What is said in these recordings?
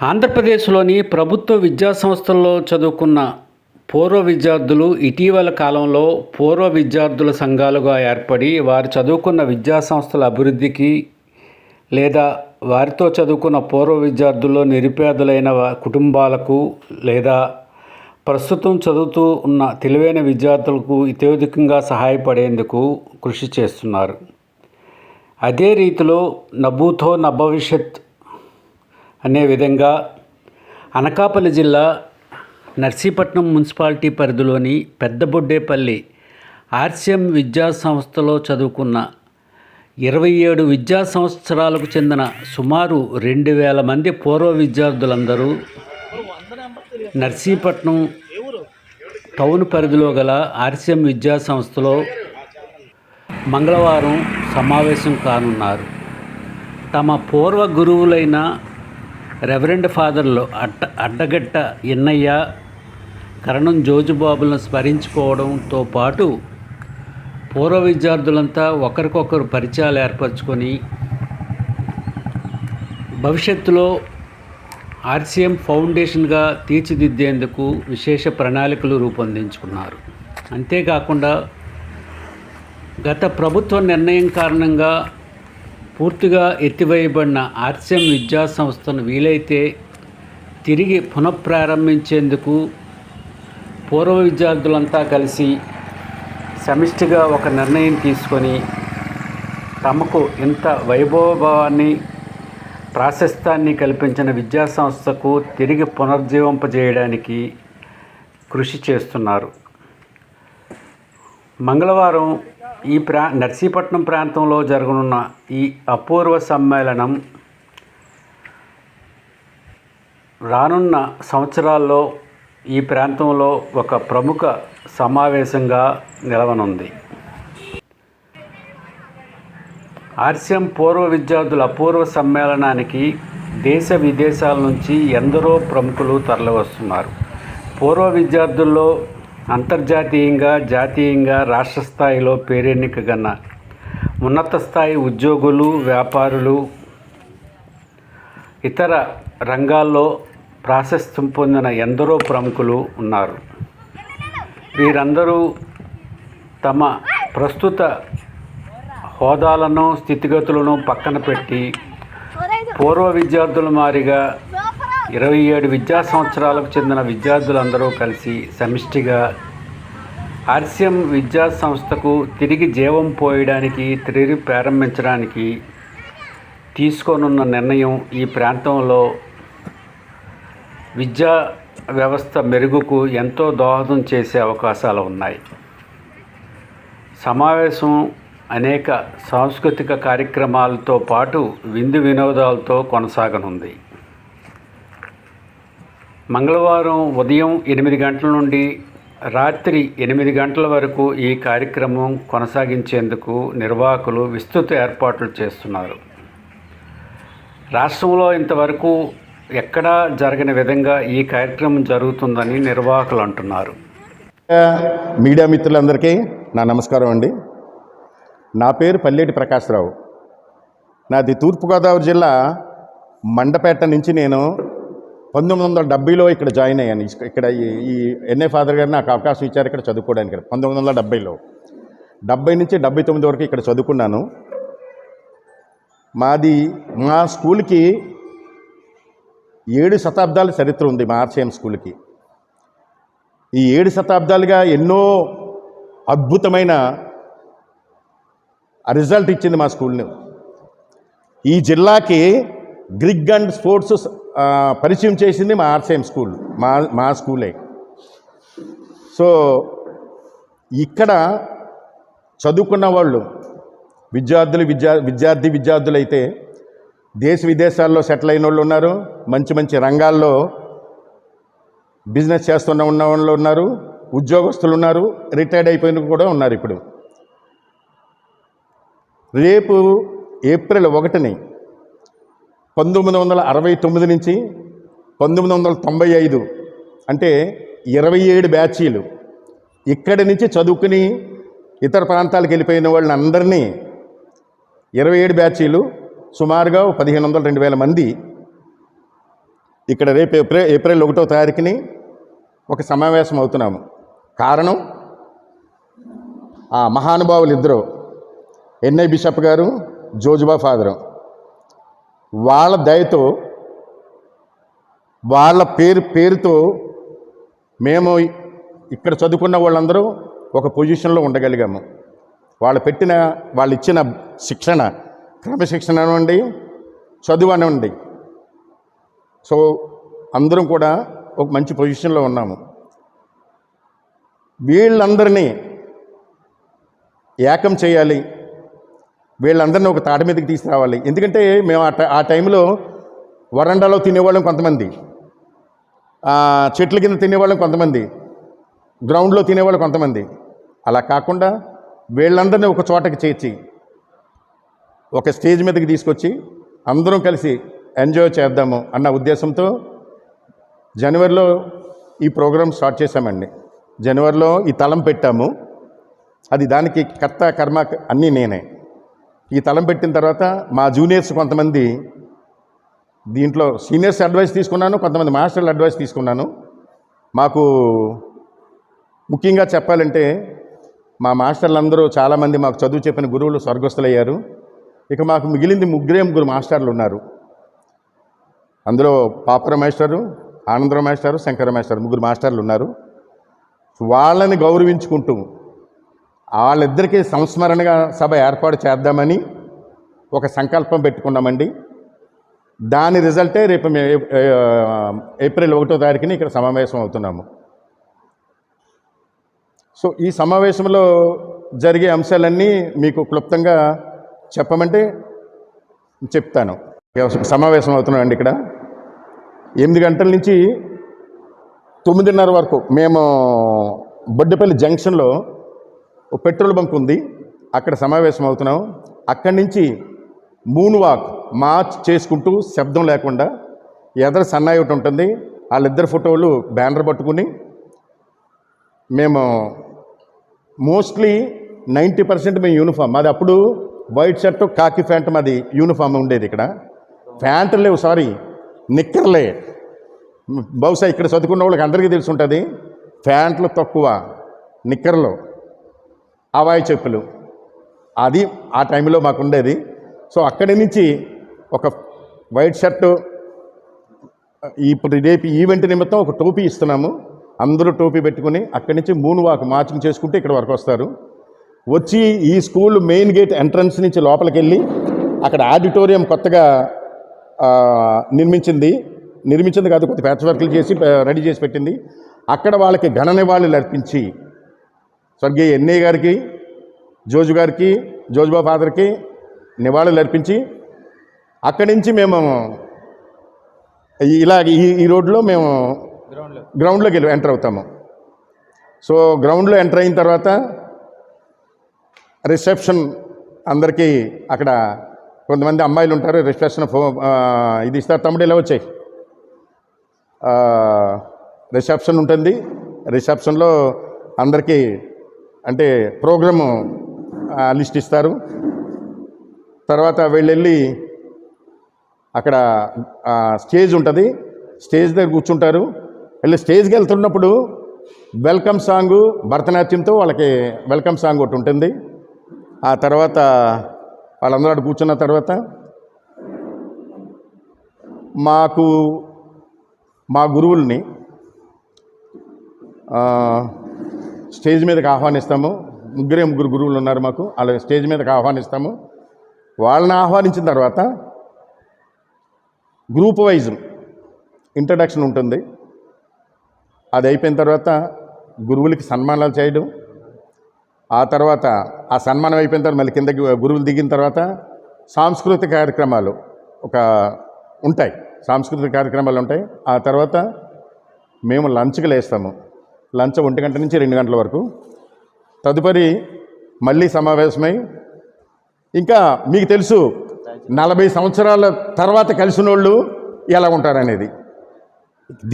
ఆంధ్రప్రదేశ్లోని ప్రభుత్వ విద్యా సంస్థల్లో చదువుకున్న పూర్వ విద్యార్థులు ఇటీవల కాలంలో పూర్వ విద్యార్థుల సంఘాలుగా ఏర్పడి వారు చదువుకున్న విద్యా సంస్థల అభివృద్ధికి లేదా వారితో చదువుకున్న పూర్వ విద్యార్థుల్లో నిరుపేదలైన కుటుంబాలకు లేదా ప్రస్తుతం చదువుతూ ఉన్న తెలివైన విద్యార్థులకు ఇతోధికంగా సహాయపడేందుకు కృషి చేస్తున్నారు. అదే రీతిలో నభూతో నభవిష్యత్ అనే విధంగా అనకాపల్లి జిల్లా నర్సీపట్నం మున్సిపాలిటీ పరిధిలోని పెద్దబొడ్డేపల్లి ఆర్సిఎం విద్యా సంస్థలో చదువుకున్న ఇరవై ఏడు విద్యా సంవత్సరాలకు చెందిన సుమారు రెండు వేల మంది పూర్వ విద్యార్థులందరూ నర్సీపట్నం టౌన్ పరిధిలో గల ఆర్సిఎం విద్యా సంస్థలో మంగళవారం సమావేశం కానున్నారు. తమ పూర్వ గురువులైన రెవరెండ్ ఫాదర్లు అడ్డ అడ్డగట్ట ఎన్నయ్య కరణం జోజుబాబులను స్మరించుకోవడంతో పాటు పూర్వ విద్యార్థులంతా ఒకరికొకరు పరిచయాలు ఏర్పరచుకొని భవిష్యత్తులో ఆర్సీఎం ఫౌండేషన్గా తీర్చిదిద్దేందుకు విశేష ప్రణాళికలు రూపొందించుకున్నారు. అంతేకాకుండా గత ప్రభుత్వ నిర్ణయం కారణంగా పూర్తిగా ఎత్తివేయబడిన ఆర్సిఎం విద్యా సంస్థను వీలైతే తిరిగి పునఃప్రారంభించేందుకు పూర్వ విద్యార్థులంతా కలిసి సమిష్టిగా ఒక నిర్ణయం తీసుకొని తమకు ఇంత వైభవభావాన్ని ప్రాశస్తాన్ని కల్పించిన విద్యా సంస్థకు తిరిగి పునర్జీవింపజేయడానికి కృషి చేస్తున్నారు. మంగళవారం ఈ ప్రా నర్సీపట్నం ప్రాంతంలో జరగనున్న ఈ అపూర్వ సమ్మేళనం రానున్న సంవత్సరాల్లో ఈ ప్రాంతంలో ఒక ప్రముఖ సమావేశంగా నిలవనుంది. ఆర్సిఎం పూర్వ విద్యార్థుల అపూర్వ సమ్మేళనానికి దేశ విదేశాల నుంచి ఎందరో ప్రముఖులు తరలివస్తున్నారు. పూర్వ విద్యార్థుల్లో అంతర్జాతీయంగా జాతీయంగా రాష్ట్ర స్థాయిలో పేరెన్నికగన్న ఉన్నత స్థాయి ఉద్యోగులు వ్యాపారులు ఇతర రంగాల్లో ప్రాశస్త్యం పొందిన ఎందరో ప్రముఖులు ఉన్నారు. వీరందరూ తమ ప్రస్తుత హోదాలను స్థితిగతులను పక్కన పెట్టి పూర్వ విద్యార్థుల మారిగా ఇరవై ఏడు విద్యా సంవత్సరాలకు చెందిన విద్యార్థులందరూ కలిసి సమిష్టిగా ఆర్సిఎం విద్యా సంస్థకు తిరిగి జీవం పోయడానికి తిరిగి ప్రారంభించడానికి తీసుకోనున్న నిర్ణయం ఈ ప్రాంతంలో విద్యా వ్యవస్థ మెరుగుకు ఎంతో దోహదం చేసే అవకాశాలు ఉన్నాయి. సమావేశం అనేక సాంస్కృతిక కార్యక్రమాలతో పాటు విందు వినోదాలతో కొనసాగనుంది. మంగళవారం ఉదయం ఎనిమిది గంటల నుండి రాత్రి ఎనిమిది గంటల వరకు ఈ కార్యక్రమం కొనసాగించేందుకు నిర్వాహకులు విస్తృత ఏర్పాట్లు చేస్తున్నారు. రాష్ట్రంలో ఇంతవరకు ఎక్కడా జరగని విధంగా ఈ కార్యక్రమం జరుగుతుందని నిర్వాహకులు అంటున్నారు. మీడియా మిత్రులందరికీ నా నమస్కారం అండి. నా పేరు పల్లెటి ప్రకాశ్రావు. నాది తూర్పుగోదావరి జిల్లా మండపేట నుంచి నేను పంతొమ్మిది వందల డెబ్బైలో ఇక్కడ జాయిన్ అయ్యాను. ఇక్కడ ఈ- ఎన్ఏ ఫాదర్ గారు నాకు అవకాశం ఇచ్చారు ఇక్కడ చదువుకోవడానికి పంతొమ్మిది వందల డెబ్బైలో డెబ్బై నుంచి డెబ్బై తొమ్మిది వరకు ఇక్కడ చదువుకున్నాను. మాది మా స్కూల్కి ఏడు శతాబ్దాల చరిత్ర ఉంది మా ఆర్సీఎం స్కూల్కి. ఈ ఏడు శతాబ్దాలుగా ఎన్నో అద్భుతమైన రిజల్ట్ ఇచ్చింది మా స్కూల్ని. ఈ జిల్లాకి గ్రిగ్ అండ్ స్పోర్ట్స్ పరిచయం చేసింది మా ఆర్సీఎం స్కూల్ మా మా స్కూలే. సో ఇక్కడ చదువుకున్న వాళ్ళు విద్యార్థులు విద్యా విద్యార్థి విద్యార్థులైతే దేశ విదేశాల్లో సెటిల్ అయిన వాళ్ళు ఉన్నారు మంచి మంచి రంగాల్లో బిజినెస్ చేస్తున్న ఉన్న వాళ్ళు ఉన్నారు ఉద్యోగస్తులు ఉన్నారు రిటైర్డ్ అయిపోయిన కూడా ఉన్నారు ఇప్పుడు. రేపు ఏప్రిల్ ఒకటిని పంతొమ్మిది వందల అరవై తొమ్మిది నుంచి పంతొమ్మిది వందల తొంభై ఐదు అంటే ఇరవై ఏడు బ్యాచీలు ఇక్కడి నుంచి చదువుకుని ఇతర ప్రాంతాలకు వెళ్ళిపోయిన వాళ్ళని అందరినీ ఇరవై ఏడు బ్యాచీలు సుమారుగా పదిహేను వందల రెండు వేల మంది ఇక్కడ రేపు ఏప్రిల్ ఏప్రిల్ ఒకటో తారీఖుని ఒక సమావేశం అవుతున్నాము. కారణం ఆ మహానుభావులు ఇద్దరు. ఎన్ఐ బిషప్ గారు జోజుబా ఫాదరు. వాళ్ళ దయతో వాళ్ళ పేరు పేరుతో మేము ఇక్కడ చదువుకున్న వాళ్ళందరూ ఒక పొజిషన్లో ఉండగలిగాము. వాళ్ళు పెట్టిన వాళ్ళు ఇచ్చిన శిక్షణ క్రమశిక్షణ అనివ్వండి చదువు అనివ్వండి సో అందరం కూడా ఒక మంచి పొజిషన్లో ఉన్నాము. వీళ్ళందరినీ ఏకం చేయాలి వీళ్ళందరినీ ఒక తాట మీదకి తీసుకురావాలి. ఎందుకంటే మేము ఆ టై- ఆ టైంలో వరండాలో తినేవాళ్ళం కొంతమంది. చెట్ల కింద తినేవాళ్ళం కొంతమంది. గ్రౌండ్లో తినేవాళ్ళు కొంతమంది. అలా కాకుండా వీళ్ళందరినీ ఒక చోటకి చేర్చి ఒక స్టేజ్ మీదకి తీసుకొచ్చి అందరం కలిసి ఎంజాయ్ చేద్దాము అన్న ఉద్దేశంతో జనవరిలో ఈ ప్రోగ్రాం స్టార్ట్ చేశామండి. జనవరిలో ఈ తలం పెట్టాము. అది దానికి కర్త కర్మ అన్నీ నేనే. ఈ తలం పెట్టిన తర్వాత మా జూనియర్స్ కొంతమంది దీంట్లో సీనియర్స్ అడ్వైస్ తీసుకున్నాను కొంతమంది మాస్టర్ల అడ్వైస్ తీసుకున్నాను. మాకు ముఖ్యంగా చెప్పాలంటే మా మాస్టర్లందరూ చాలామంది మాకు చదువు చెప్పిన గురువులు స్వర్గస్థులయ్యారు. ఇక మాకు మిగిలింది ముగ్గురే ముగ్గురు మాస్టర్లు ఉన్నారు. అందులో Papara master Anandarao master Shankara master ముగ్గురు మాస్టర్లు ఉన్నారు. వాళ్ళని గౌరవించుకుంటూ వాళ్ళిద్దరికీ సంస్మరణగా సభ ఏర్పాటు చేద్దామని ఒక సంకల్పం పెట్టుకున్నామండి. దాని రిజల్టే రేపు మేము ఏప్రిల్ ఒకటో తారీఖుని ఇక్కడ సమావేశం అవుతున్నాము. సో ఈ సమావేశంలో జరిగే అంశాలన్నీ మీకు క్లుప్తంగా చెప్పమంటే చెప్తాను. సమావేశం అవుతున్నామండి ఇక్కడ. ఎనిమిది గంటల నుంచి తొమ్మిదిన్నర వరకు మేము బొడ్డపల్లి జంక్షన్లో పెట్రోల్ బంక్ ఉంది. అక్కడ సమావేశం అవుతున్నాం. అక్కడి నుంచి మూన్ వాక్ మార్చ్ చేసుకుంటూ శబ్దం లేకుండా ఎదర సన్నాయి ఒకటి ఉంటుంది. వాళ్ళిద్దరు ఫోటోలు బ్యానర్ పట్టుకుని మేము మోస్ట్లీ నైంటీ పర్సెంట్ మేము యూనిఫామ్ మాది అప్పుడు వైట్ షర్ట్ కాకి ప్యాంట్ మాది యూనిఫామ్ ఉండేది ఇక్కడ. ప్యాంట్లు లేవు సారీ నిక్కర్లే. బహుశా ఇక్కడ చదువుకున్న వాళ్ళకి అందరికీ తెలిసి ఉంటుంది ప్యాంట్లు తక్కువ నిక్కర్లు. హవాయి చెప్పులు. అది ఆ టైంలో మాకు ఉండేది సో అక్కడి నుంచి ఒక వైట్ షర్టు ఇప్పుడు రేపు ఈవెంట్ నిమిత్తం ఒక టోపీ ఇస్తున్నాము. అందరూ టోపీ పెట్టుకుని అక్కడి నుంచి మూన్ వాక్ మార్చింగ్ చేసుకుంటే ఇక్కడ వరకు వస్తారు. వచ్చి ఈ స్కూల్ మెయిన్ గేట్ ఎంట్రన్స్ నుంచి లోపలికి వెళ్ళి అక్కడ ఆడిటోరియం కొత్తగా నిర్మించింది. నిర్మించింది కాదు కొద్ది ప్యాచ్ వర్క్లు చేసి రెడీ చేసి పెట్టింది. అక్కడ వాళ్ళకి ఘన నివాళులు అర్పించి స్వర్గీయ ఎన్ఏ గారికి జోజు గారికి జోజుబా ఫాదర్కి నివాళులు అర్పించి అక్కడి నుంచి మేము ఇలా ఈ ఈ రోడ్లో మేము గ్రౌండ్లోకి వెళ్ళి ఎంటర్ అవుతాము. సో గ్రౌండ్లో ఎంటర్ అయిన తర్వాత రిసెప్షన్ అందరికీ అక్కడ కొంతమంది అమ్మాయిలు ఉంటారు రిసెప్షన్ ఫో ఇది ఇస్తారు తమ్ముడు ఇలా వచ్చాయి. రిసెప్షన్ ఉంటుంది. రిసెప్షన్లో అందరికీ అంటే ప్రోగ్రాము లిస్ట్ ఇస్తారు. తర్వాత వెళ్ళి అక్కడ స్టేజ్ ఉంటుంది. స్టేజ్ దగ్గర కూర్చుంటారు. వెళ్ళి స్టేజ్కి వెళ్తున్నప్పుడు వెల్కమ్ సాంగు భరతనాట్యంతో వాళ్ళకి వెల్కమ్ సాంగ్ ఒకటి ఉంటుంది. ఆ తర్వాత వాళ్ళందరూ అక్కడ కూర్చున్న తర్వాత మాకు మా గురువుల్ని స్టేజ్ మీదకి ఆహ్వానిస్తాము. ముగ్గురే ముగ్గురు గురువులు ఉన్నారు మాకు. అలా స్టేజ్ మీదకి ఆహ్వానిస్తాము. వాళ్ళని ఆహ్వానించిన తర్వాత గ్రూప్ వైజ్ ఇంట్రడక్షన్ ఉంటుంది. అది అయిపోయిన తర్వాత గురువులకి సన్మానాలు చేయడం. ఆ తర్వాత ఆ సన్మానం అయిపోయిన తర్వాత మళ్ళీ కిందకి గురువులు దిగిన తర్వాత సాంస్కృతిక కార్యక్రమాలు ఒక ఉంటాయి. సాంస్కృతిక కార్యక్రమాలు ఉంటాయి. ఆ తర్వాత మేము లంచ్కి లేస్తాము. లంచం ఒంటి గంట నుంచి రెండు గంటల వరకు. తదుపరి మళ్ళీ సమావేశమై ఇంకా మీకు తెలుసు నలభై సంవత్సరాల తర్వాత కలిసిన వాళ్ళు ఎలా ఉంటారనేది.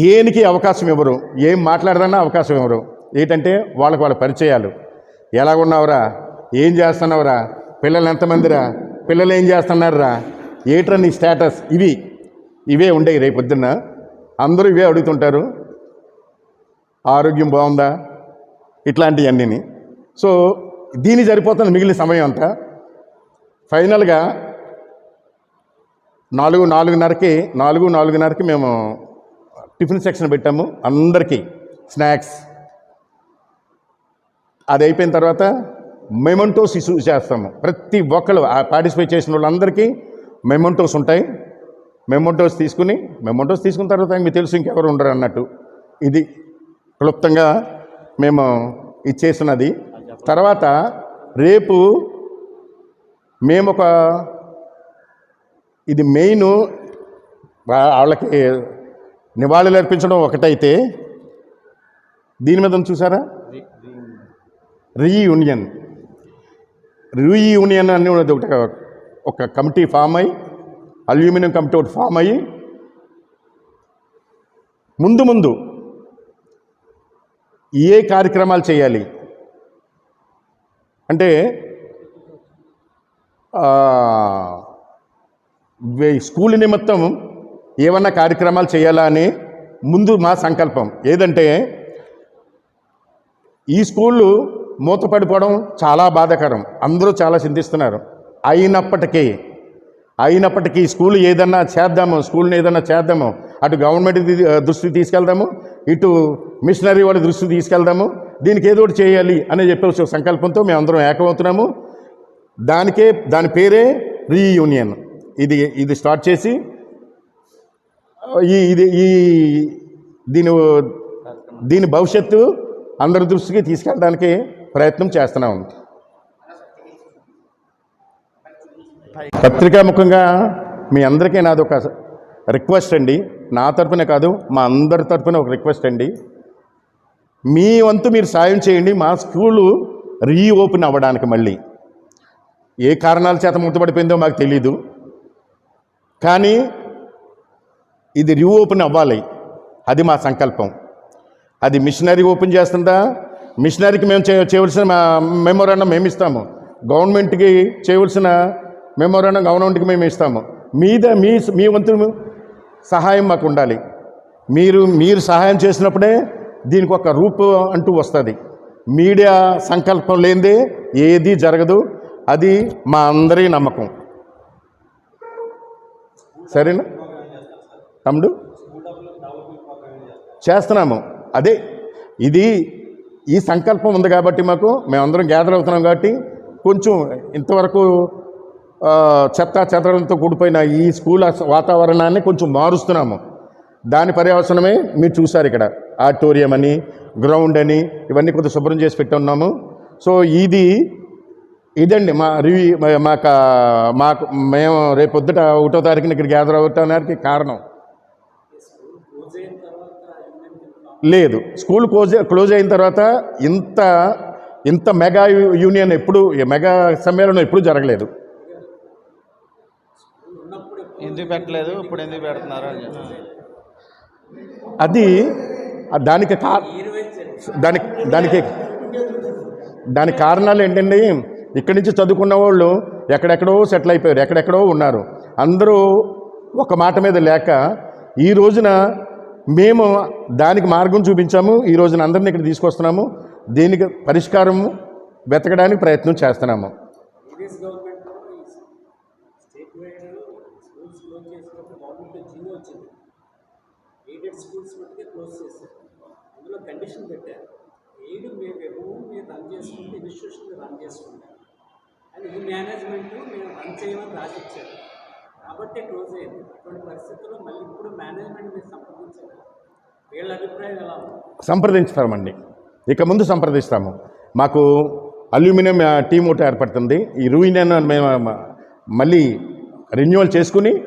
దేనికి అవకాశం ఇవ్వరు ఏం మాట్లాడదన్నా అవకాశం ఇవ్వరు. ఏంటంటే వాళ్ళకి వాళ్ళ పరిచయాలు. ఎలా ఉన్నావురా ఏం చేస్తున్నావురా పిల్లలు ఎంతమందిరా పిల్లలు ఏం చేస్తున్నారురా ఏట్రా నీ స్టేటస్? ఇవి ఇవే ఉండేవి రేపు పొద్దున్న అందరూ ఇవే అడుగుతుంటారు. ఆరోగ్యం బాగుందా? ఇట్లాంటివన్నీని సో దీని సరిపోతుంది మిగిలిన సమయం అంతా. ఫైనల్గా నాలుగు నాలుగున్నరకి నాలుగు నాలుగున్నరకి మేము టిఫిన్ సెక్షన్ పెట్టాము. అందరికీ స్నాక్స్. అది అయిపోయిన తర్వాత మెమంటోస్ ఇష్యూ చేస్తాము. ప్రతి ఒక్కరు ఆ పార్టిసిపేట్ చేసిన వాళ్ళందరికీ మెమంటోస్ ఉంటాయి. మెమంటోస్ తీసుకుని మెమంటోస్ తీసుకున్న తర్వాత మీకు తెలుసు ఇంకెవరు ఉండరు అన్నట్టు. ఇది క్లుప్తంగా మేము ఇచ్చేసినది. తర్వాత రేపు మేము ఒక ఇది మెయిన్ వాళ్ళకి నివాళులు అర్పించడం ఒకటైతే దీని మీద చూసారా? రీయూనియన్. రీయూనియన్ అని ఉన్నది ఒకటి ఒక కమిటీ ఫామ్ అయ్యి అల్యూమినియం కమిటీ ఒకటి ఫామ్ అయ్యి ముందు ముందు ఏ కార్యక్రమాలు చేయాలి? అంటే స్కూల్ నిమిత్తం ఏమన్నా కార్యక్రమాలు చేయాలా అని ముందు మా సంకల్పం. ఏదంటే ఈ స్కూళ్ళు మూతపడిపోవడం చాలా బాధాకరం. అందరూ చాలా చింతిస్తున్నారు. అయినప్పటికీ అయినప్పటికీ స్కూల్ ఏదన్నా చేద్దాము స్కూల్ని ఏదన్నా చేద్దాము అటు గవర్నమెంట్ దృష్టికి తీసుకెళ్దాము ఇటు మిషనరీ వాళ్ళ దృష్టికి తీసుకెళ్దాము. దీనికి ఏదో ఒకటి చేయాలి అని చెప్పేసి సంకల్పంతో మేము అందరం ఏకమవుతున్నాము. దానికే దాని పేరే రీయూనియన్. ఇది ఇది స్టార్ట్ చేసి ఈ ఇది ఈ దీని దీని భవిష్యత్తు అందరి దృష్టికి తీసుకెళ్ళడానికి ప్రయత్నం చేస్తున్నాం పత్రికాముఖంగా మీ అందరికీ నాది ఒక రిక్వెస్ట్ అండి. నా తరపునే కాదు మా అందరి తరపున ఒక రిక్వెస్ట్ అండి. మీ వంతు మీరు సాయం చేయండి మా స్కూలు రీఓపెన్ అవ్వడానికి మళ్ళీ. ఏ కారణాల చేత మూతపడిపోయిందో మాకు తెలీదు. కానీ ఇది రీఓపెన్ అవ్వాలి. అది మా సంకల్పం. అది మిషనరీ ఓపెన్ చేస్తుందా? మిషనరీకి మేము చేయ చేయవలసిన మెమోరాండం మేము ఇస్తాము. గవర్నమెంట్కి చేయవలసిన మెమోరాండం గవర్నమెంట్కి మేము ఇస్తాము. మీద మీ మీ వంతు సహాయం మాకు ఉండాలి. మీరు మీరు సహాయం చేసినప్పుడే దీనికి ఒక రూపు అంటూ వస్తుంది. మీడియా సంకల్పం లేనిదే ఏది జరగదు. అది మా అందరి నమ్మకం. సరేనా? తమ్ముడు? చేస్తున్నాము. అదే ఇది ఈ సంకల్పం ఉంది కాబట్టి మాకు మేమందరం గ్యాదర్ అవుతున్నాం కాబట్టి కొంచెం ఇంతవరకు చెత్త చెత్తడంతో కూడిపోయిన ఈ స్కూల్ వాతావరణాన్ని కొంచెం మారుస్తున్నాము. దాని పర్యవసనమే మీరు చూసారు ఇక్కడ. ఆడిటోరియం అని గ్రౌండ్ అని ఇవన్నీ కొంచెం శుభ్రం చేసి పెట్టి ఉన్నాము సో ఇది ఇదండి మా రివ్యూ మాకు మాకు మేము రేపు పొద్దుట ఒకటో తారీఖున ఇక్కడ గ్యాదర్ అవటానికి కారణం. లేదు స్కూల్ క్లోజ్ క్లోజ్ అయిన తర్వాత ఇంత ఇంత మెగా యూనియన్ ఎప్పుడు మెగా సమ్మేళనం ఎప్పుడు జరగలేదు. ఎందుకు పెట్టలేదు? ఇప్పుడు ఎందుకు పెడుతున్నారు అని అది దానికి కా దానికి దానికి దానికి కారణాలు ఏంటండి? ఇక్కడి నుంచి చదువుకున్న వాళ్ళు ఎక్కడెక్కడో సెటిల్ అయిపోయారు ఎక్కడెక్కడో ఉన్నారు. అందరూ ఒక మాట మీద లేక ఈ రోజున మేము దానికి మార్గం చూపించాము ఈ రోజున అందరిని ఇక్కడ తీసుకొస్తున్నాము దీనికి పరిష్కారం వెతకడానికి ప్రయత్నం చేస్తున్నాము. మిషన్ పెట్టారు. ఏడు మేము ఎప్పుడు మీరు రన్ చేసుకుంటే ఇన్స్టిట్యూషన్ రన్ చేసుకుంటారు. అని ఈ మేనేజ్మెంట్ మేము రన్ చేయమని రాసిచ్చారు. కాబట్టి క్లోజ్ అయింది. అటువంటి పరిస్థితుల్లో మళ్ళీ ఇప్పుడు మేనేజ్మెంట్ మీరు సంప్రదించారు. వీళ్ళ అభిప్రాయం ఎలా సంప్రదించుతామండి ఇక ముందు సంప్రదిస్తాము. మాకు అల్యూమినియం టీమ్ ఒకటి ఏర్పడుతుంది. ఈ రూయిన్ మేము మళ్ళీ రెన్యువల్ చేసుకుని ఈ ఈ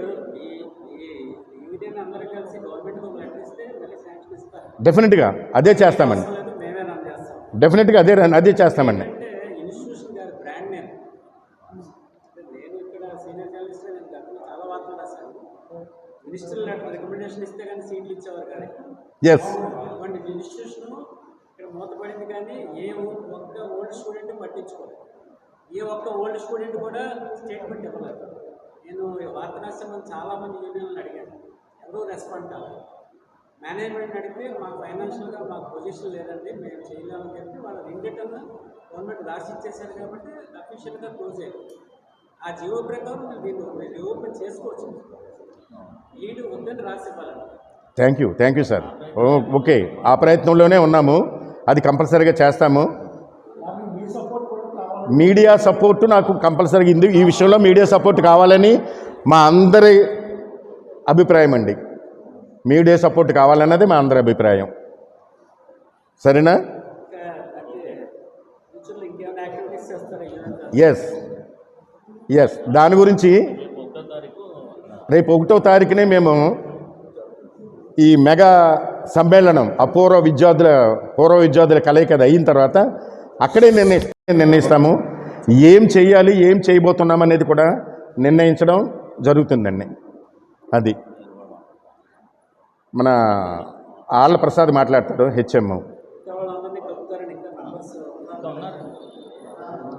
యూనియన్ అందరూ కలిసి గవర్నమెంట్ ఒక లెటర్ ఇస్తే మళ్ళీ శాంక్షన్ ఇస్తారు డెఫినెట్గా అదే చేస్తామండి. లేదు మేమే రన్ చేస్తాం డెఫినెట్గా అదే అదే చేస్తామండి. ఇన్స్టిట్యూషన్ బ్రాండ్ ఇక్కడ సీనియర్ చాలా వార్తలు రాశాను ఇస్తే కానీ సీట్లు కానీ ఎస్ ఇన్స్టిట్యూషన్ ఇక్కడ మూతపడింది కానీ ఏ ఓ- ఒక్క ఓల్డ్ స్టూడెంట్ పట్టించుకోలేదు ఏ ఒక్క ఓల్డ్ స్టూడెంట్ కూడా స్టేట్మెంట్ ఇవ్వలేదు నేను ఈ వార్త చాలామంది యూనియన్లు అడిగాను. ఎవరూ రెస్పాండ్ కాలేదు. మేనేజ్మెంట్ అడిగితే మాకు ఫైనాన్షియల్గా మాకు పొజిషన్ లేదండి మేము చేయలేమని చెప్పి వాళ్ళు రెండిటన్ గవర్నమెంట్ రాసి ఇచ్చేసారు కాబట్టి అఫీషియల్గా క్లోజ్ అయ్యారు. ఆ జియో ప్రకారం మీరు రీఓపెన్ చేసుకోవచ్చు. ఈడు ఉందని రాసి ఇవ్వాలండి thank you thank you sir okay ఆ ప్రయత్నంలోనే ఉన్నాము. అది కంపల్సరీగా చేస్తాము. మీడియా సపోర్టు నాకు కంపల్సరీగా ఇందు ఈ విషయంలో మీడియా సపోర్ట్ కావాలని మా అందరి అభిప్రాయం అండి. మీడియా సపోర్ట్ కావాలన్నది మా అందరి అభిప్రాయం. సరేనా? ఎస్ ఎస్ దాని గురించి రేపు ఒకటో తారీఖునే మేము ఈ మెగా సమ్మేళనం అపూర్వ విద్యార్థుల పూర్వ విద్యార్థుల కలయిక అది అయిన తర్వాత అక్కడే నిర్ణయి నిర్ణయిస్తాము. ఏం చేయాలి ఏం చేయబోతున్నాం అనేది కూడా నిర్ణయించడం జరుగుతుందండి. అది. మన ఆళ్ళ ప్రసాద్ మాట్లాడతాడు హెచ్ఎం.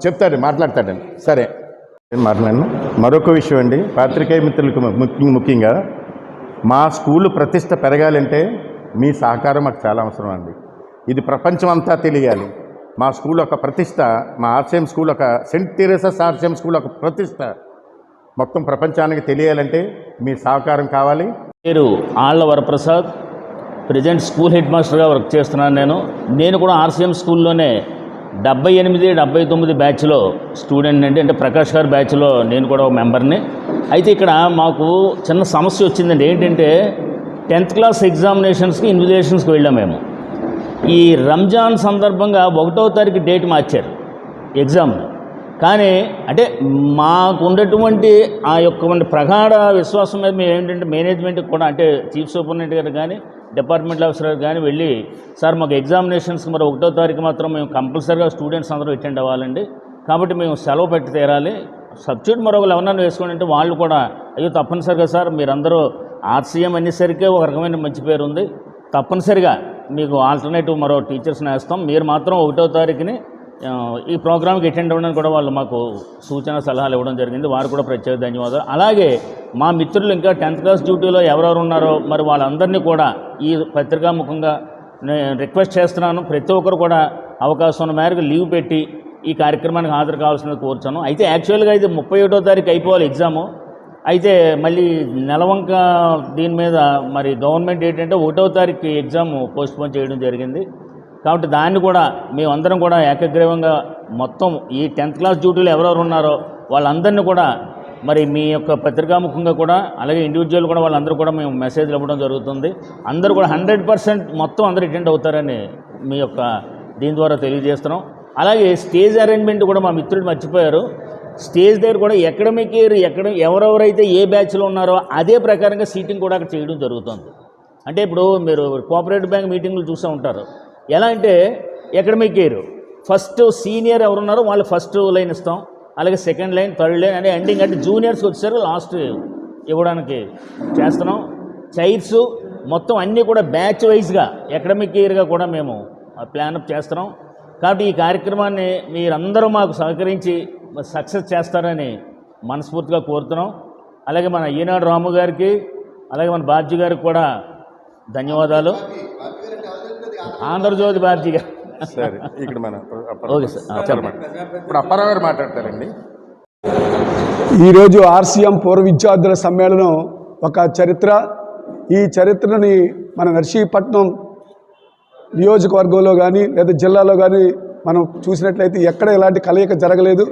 చెప్తాడు మాట్లాడతాడండి సరే. నేను మాట్లాడను? మరొక విషయం అండి. పాత్రికేయ మిత్రులకు ముఖ్యంగా మా స్కూలు ప్రతిష్ట పెరగాలంటే మీ సహకారం మాకు చాలా అవసరం అండి. ఇది ప్రపంచం అంతా తెలియాలి. మా స్కూల్ ఒక ప్రతిష్ట మా ఆర్సిఎం స్కూల్ ఒక సెంట్ థెరేసస్ ఆర్సిఎం స్కూల్ ఒక ప్రతిష్ట. మొత్తం ప్రపంచానికి తెలియాలంటే మీ సహకారం కావాలి. పేరు Alla Varaprasad. Present school head మాస్టర్గా వర్క్ చేస్తున్నాను నేను. నేను కూడా ఆర్సీఎం స్కూల్లోనే డెబ్బై ఎనిమిది డెబ్బై తొమ్మిది బ్యాచ్లో స్టూడెంట్ అండి. అంటే ప్రకాష్ గారు బ్యాచ్లో నేను కూడా ఒక మెంబర్ని. అయితే ఇక్కడ మాకు చిన్న సమస్య వచ్చిందండి. ఏంటంటే టెన్త్ క్లాస్ ఎగ్జామినేషన్స్కి ఇన్విటేషన్స్కి వెళ్ళాం మేము. ఈ రంజాన్ సందర్భంగా ఒకటో తారీఖు డేట్ మార్చారు. ఎగ్జామ్ కానీ అంటే మాకు ఉండేటువంటి ఆ యొక్క ప్రగాఢ విశ్వాసం మీద మేము ఏంటంటే మేనేజ్మెంట్కి కూడా అంటే చీఫ్ సూపరింటెండెంట్ గారు కానీ డిపార్ట్మెంట్ ఆఫీసర్ కానీ వెళ్ళి సార్ మాకు ఎగ్జామినేషన్స్ మరి ఒకటో తారీఖు మాత్రం మేము కంపల్సరీగా స్టూడెంట్స్ అందరూ అటెండ్ అవ్వాలండి. కాబట్టి మేము సెలవు పెట్టి తీరాలి. సబ్స్టిట్యూట్ మరొకరు ఎవరన్నా వేసుకోండి అంటే వాళ్ళు కూడా అయ్యో తప్పనిసరిగా సార్ మీరందరూ ఆర్సీఎం అనేసరికే ఒక రకమైన మంచి పేరు ఉంది. తప్పనిసరిగా మీకు ఆల్టర్నేటివ్ మరో టీచర్స్ని వేస్తాం. మీరు మాత్రం ఒకటో తారీఖుని ఈ ప్రోగ్రామ్కి అటెండ్ అవ్వడానికి కూడా వాళ్ళు మాకు సూచన సలహాలు ఇవ్వడం జరిగింది. వారు కూడా ప్రత్యేక ధన్యవాదాలు. అలాగే మా మిత్రులు ఇంకా టెన్త్ క్లాస్ డ్యూటీలో ఎవరెవరు ఉన్నారో మరి వాళ్ళందరినీ కూడా ఈ పత్రికాముఖంగా నేను రిక్వెస్ట్ చేస్తున్నాను. ప్రతి ఒక్కరు కూడా అవకాశం ఉన్న మేరకు లీవ్ పెట్టి ఈ కార్యక్రమానికి హాజరు కావాల్సిన కోరుచాను అయితే యాక్చువల్గా అయితే ముప్పై ఒకటో తారీఖు అయిపోవాలి ఎగ్జాము. అయితే మళ్ళీ నెలవంక దీని మీద మరి గవర్నమెంట్ ఏంటంటే ఒకటో తారీఖు ఎగ్జామ్ పోస్ట్పోన్ చేయడం జరిగింది. కాబట్టి దాన్ని కూడా మేమందరం కూడా ఏకగ్రీవంగా మొత్తం ఈ టెన్త్ క్లాస్ డ్యూటీలు ఎవరెవరు ఉన్నారో వాళ్ళందరినీ కూడా మరి మీ యొక్క పత్రికాముఖంగా కూడా అలాగే ఇండివిజువల్ కూడా వాళ్ళందరూ కూడా మేము మెసేజ్లు ఇవ్వడం జరుగుతుంది. అందరూ కూడా హండ్రెడ్ పర్సెంట్ మొత్తం అందరూ అటెండ్ అవుతారని మీ యొక్క దీని ద్వారా తెలియజేస్తున్నాం. అలాగే స్టేజ్ అరేంజ్మెంట్ కూడా మా మిత్రుడు మర్చిపోయారు. స్టేజ్ దగ్గర కూడా ఎకడమిక్ ఇయర్ ఎక్కడ ఎవరెవరైతే ఏ బ్యాచ్లో ఉన్నారో అదే ప్రకారంగా సీటింగ్ కూడా అక్కడ చేయడం జరుగుతుంది. అంటే ఇప్పుడు మీరు కోఆపరేటివ్ బ్యాంక్ మీటింగ్లు చూస్తూ ఉంటారు. ఎలా అంటే ఎకడమిక్ ఇయర్ ఫస్ట్ సీనియర్ ఎవరున్నారో వాళ్ళు ఫస్ట్ లైన్ ఇస్తాం. అలాగే సెకండ్ లైన్ థర్డ్ లైన్ అనే ఎండింగ్ అంటే జూనియర్స్కి వచ్చేసరికి లాస్ట్ ఇవ్వడానికి చేస్తున్నాం. చైర్స్ మొత్తం అన్నీ కూడా బ్యాచ్ వైజ్గా ఎకడమిక్ ఇయర్గా కూడా మేము ప్లానప్ చేస్తున్నాం. కాబట్టి ఈ కార్యక్రమాన్ని మీరందరూ మాకు సహకరించి సక్సెస్ చేస్తారని మనస్ఫూర్తిగా కోరుతున్నాం. అలాగే మన ఈనాడు రాము గారికి అలాగే మన బాబ్జీ గారికి కూడా ధన్యవాదాలు. ఆంధ్రజ్యోతి గారు సరే ఇక్కడ మన అప్పారావు- ఓకే సార్ ఆ, చెప్పండి. ఇప్పుడు అప్పారావు గారు మాట్లాడతారండి. ఈరోజు ఆర్సీఎం పూర్వ విద్యార్థుల సమ్మేళనం ఒక చరిత్ర. ఈ చరిత్రని మన నర్సీపట్నం నియోజకవర్గంలో కానీ లేదా జిల్లాలో కానీ మనం చూసినట్లయితే ఎక్కడ ఎలాంటి కలయిక జరగలేదు.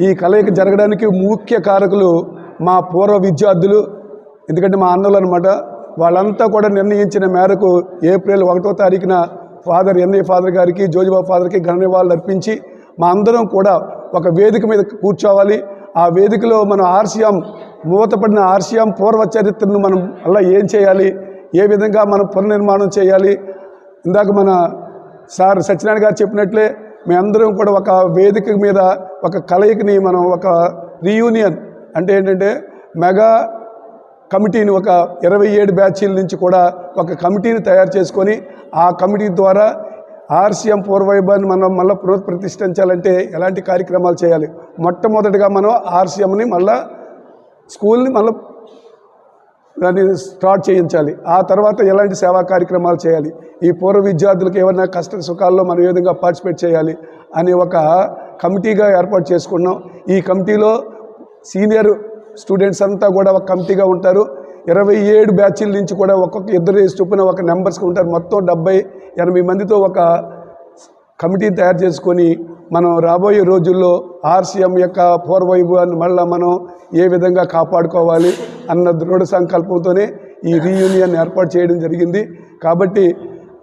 ఈ కలయిక జరగడానికి ముఖ్య కారకులు మా పూర్వ విద్యార్థులు ఎందుకంటే మా అన్నలు అనమాట వాళ్ళంతా కూడా నిర్ణయించిన మేరకు ఏప్రిల్ ఒకటో తారీఖున ఫాదర్ ఎన్ఐ ఫాదర్ గారికి జోజిబాబు ఫాదర్కి ఘన నివాళులు అర్పించి మా అందరం కూడా ఒక వేదిక మీద కూర్చోవాలి. ఆ వేదికలో మనం ఆర్సీఎం మూతపడిన ఆర్సీఎం పూర్వ చరిత్రను మనం అలా ఏం చేయాలి? ఏ విధంగా మనం పునర్నిర్మాణం చేయాలి? ఇందాక మన సార్ సత్యనారాయణ గారు చెప్పినట్లే మేమందరం కూడా ఒక వేదిక మీద ఒక కలయికని మనం ఒక రీయూనియన్ అంటే ఏంటంటే మెగా కమిటీని ఒక ఇరవై ఏడు బ్యాచీల నుంచి కూడా ఒక కమిటీని తయారు చేసుకొని ఆ కమిటీ ద్వారా ఆర్సీఎం పూర్వవైభవాన్ని మనం మళ్ళీ పునఃప్రతిష్ఠించాలంటే ఎలాంటి కార్యక్రమాలు చేయాలి? మొట్టమొదటిగా మనం ఆర్సీఎంని మళ్ళా స్కూల్ని మళ్ళీ దాన్ని స్టార్ట్ చేయించాలి. ఆ తర్వాత ఎలాంటి సేవా కార్యక్రమాలు చేయాలి? ఈ పూర్వ విద్యార్థులకు ఏమైనా కష్ట సుఖాల్లో మనం ఏ విధంగా పార్టిసిపేట్ చేయాలి అనే ఒక కమిటీగా ఏర్పాటు చేసుకున్నాం. ఈ కమిటీలో సీనియర్ స్టూడెంట్స్ అంతా కూడా ఒక కమిటీగా ఉంటారు. ఇరవై ఏడు బ్యాచ్ల నుంచి కూడా ఒక్కొక్క ఇద్దరు చొప్పున ఒక నెంబర్స్గా ఉంటారు. మొత్తం డెబ్బై ఎనభై మందితో ఒక కమిటీని తయారు చేసుకొని మనం రాబోయే రోజుల్లో ఆర్సీఎం యొక్క పూర్వవైభవాన్ని మళ్ళీ మనం ఏ విధంగా కాపాడుకోవాలి అన్న దృఢ సంకల్పంతోనే ఈ రీయూనియన్ ఏర్పాటు చేయడం జరిగింది. కాబట్టి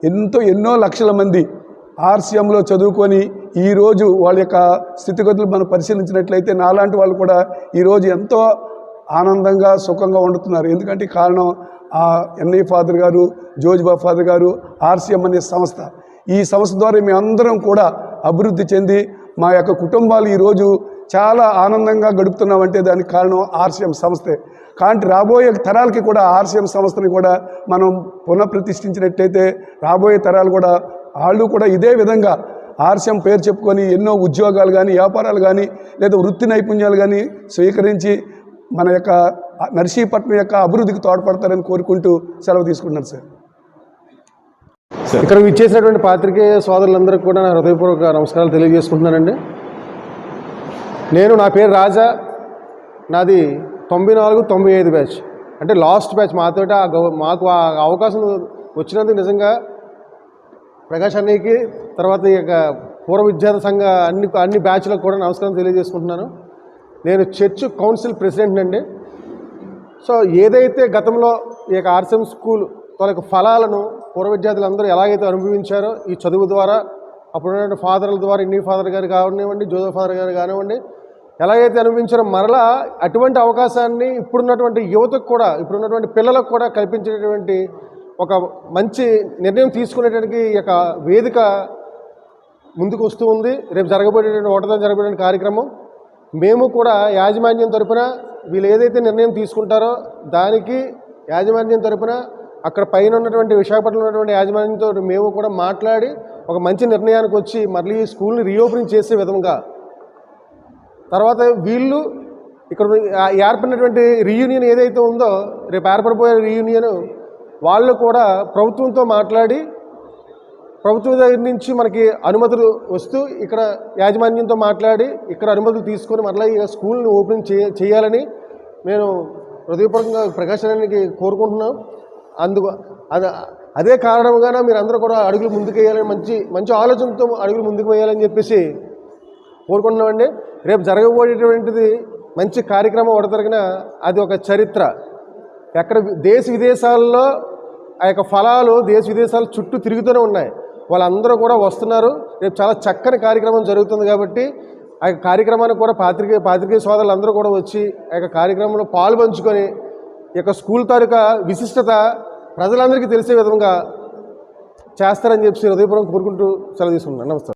ఎంతో ఎన్నో లక్షల మంది ఆర్సీఎంలో చదువుకొని ఈరోజు వాళ్ళ యొక్క స్థితిగతులు మనం పరిశీలించినట్లయితే నాలాంటి వాళ్ళు కూడా ఈరోజు ఎంతో ఆనందంగా సుఖంగా వండుతున్నారు. ఎందుకంటే కారణం ఆ ఎన్ఐ ఫాదర్ గారు జోజ్బా ఫాదర్ గారు ఆర్సీఎం అనే సంస్థ. ఈ సంస్థ ద్వారా మేమందరం కూడా అభివృద్ధి చెంది మా యొక్క కుటుంబాలు ఈరోజు చాలా ఆనందంగా గడుపుతున్నామంటే దానికి కారణం ఆర్సీఎం సంస్థే. కాబట్టి రాబోయే తరాలకి కూడా ఆర్సీఎం సంస్థని కూడా మనం పునఃప్రతిష్ఠించినట్టయితే రాబోయే తరాలు కూడా వాళ్ళు కూడా ఇదే విధంగా ఆర్సీఎం పేరు చెప్పుకొని ఎన్నో ఉద్యోగాలు కానీ వ్యాపారాలు కానీ లేదా వృత్తి నైపుణ్యాలు కానీ స్వీకరించి మన యొక్క నర్సీపట్నం యొక్క అభివృద్ధికి తోడ్పడతారని కోరుకుంటూ సెలవు తీసుకుంటున్నాను సార్. ఇక్కడ ఇచ్చేసినటువంటి పాత్రికేయ సోదరులందరికీ కూడా నా హృదయపూర్వక నమస్కారాలు తెలియజేసుకుంటున్నానండి. నేను నా పేరు రాజా నాది తొంభై నాలుగు తొంభై ఐదు బ్యాచ్. అంటే లాస్ట్ బ్యాచ్ మాతోటి ఆ మాకు ఆ అవకాశం వచ్చినందుకు నిజంగా ప్రకాష్ అన్నయ్యకి తర్వాత ఈ యొక్క పూర్వ విద్యార్థి సంఘ అన్ని అన్ని బ్యాచ్లకు కూడా నమస్కారం తెలియజేసుకుంటున్నాను. నేను చర్చ్ కౌన్సిల్ ప్రెసిడెంట్ అండి. సో ఏదైతే గతంలో ఈ యొక్క ఆర్సెం స్కూల్ తనకు ఫలాలను పూర్వ విద్యార్థులందరూ ఎలాగైతే అనుభవించారో ఈ చదువు ద్వారా అప్పుడున్నటువంటి ఫాదర్ల ద్వారా ఇన్ని ఫాదర్ గారు కానివ్వండి జోదో ఫాదర్ గారు కానివ్వండి ఎలాగైతే అనుభవించారో మరలా అటువంటి అవకాశాన్ని ఇప్పుడున్నటువంటి యువతకు కూడా ఇప్పుడున్నటువంటి పిల్లలకు కూడా కల్పించేటటువంటి ఒక మంచి నిర్ణయం తీసుకునేటానికి ఈ యొక్క వేదిక ముందుకు వస్తూ ఉంది. రేపు జరగబోయేటువంటి ఓటదాం జరగబోయే కార్యక్రమం మేము కూడా యాజమాన్యం తరపున వీళ్ళు ఏదైతే నిర్ణయం తీసుకుంటారో దానికి యాజమాన్యం తరపున అక్కడ పైన ఉన్నటువంటి విశాఖపట్నంలో ఉన్నటువంటి యాజమాన్యంతో మేము కూడా మాట్లాడి ఒక మంచి నిర్ణయానికి వచ్చి మళ్ళీ ఈ స్కూల్ని రీఓపెనింగ్ చేసే విధంగా. తర్వాత వీళ్ళు ఇక్కడ ఏర్పడినటువంటి రీయూనియన్ ఏదైతే ఉందో రేపు ఏర్పడిపోయే రీయూనియన్ వాళ్ళు కూడా ప్రభుత్వంతో మాట్లాడి ప్రభుత్వం దగ్గర నుంచి మనకి అనుమతులు వస్తూ ఇక్కడ యాజమాన్యంతో మాట్లాడి ఇక్కడ అనుమతులు తీసుకొని మరలా ఈ స్కూల్ని ఓపెన్ చేయాలని నేను హృదయపూర్వకంగా ప్రకాశానికి కోరుకుంటున్నాం అందుకు అది అదే కారణంగానే మీరు అందరూ కూడా అడుగులు ముందుకు వేయాలని మంచి మంచి ఆలోచనతో అడుగులు ముందుకు వేయాలని చెప్పేసి కోరుకుంటున్నామండి. రేపు జరగబోయేటువంటిది మంచి కార్యక్రమం ఒకటి అది ఒక చరిత్ర. ఎక్కడ దేశ విదేశాల్లో ఆ యొక్క ఫలాలు దేశ విదేశాల చుట్టూ తిరుగుతూనే ఉన్నాయి. వాళ్ళందరూ కూడా వస్తున్నారు. రేపు చాలా చక్కని కార్యక్రమం జరుగుతుంది కాబట్టి ఆ యొక్క కార్యక్రమానికి కూడా పాత్రికే పాత్రికేయ సోదరులు అందరూ కూడా వచ్చి ఆ యొక్క కార్యక్రమంలో పాలు పంచుకొని ఈ యొక్క స్కూల్ తాలూకా విశిష్టత ప్రజలందరికీ తెలిసే విధంగా చేస్తారని చెప్పి హృదయపూర్వకం కోరుకుంటూ సెలవు తీసుకుంటున్నాను. నమస్తే.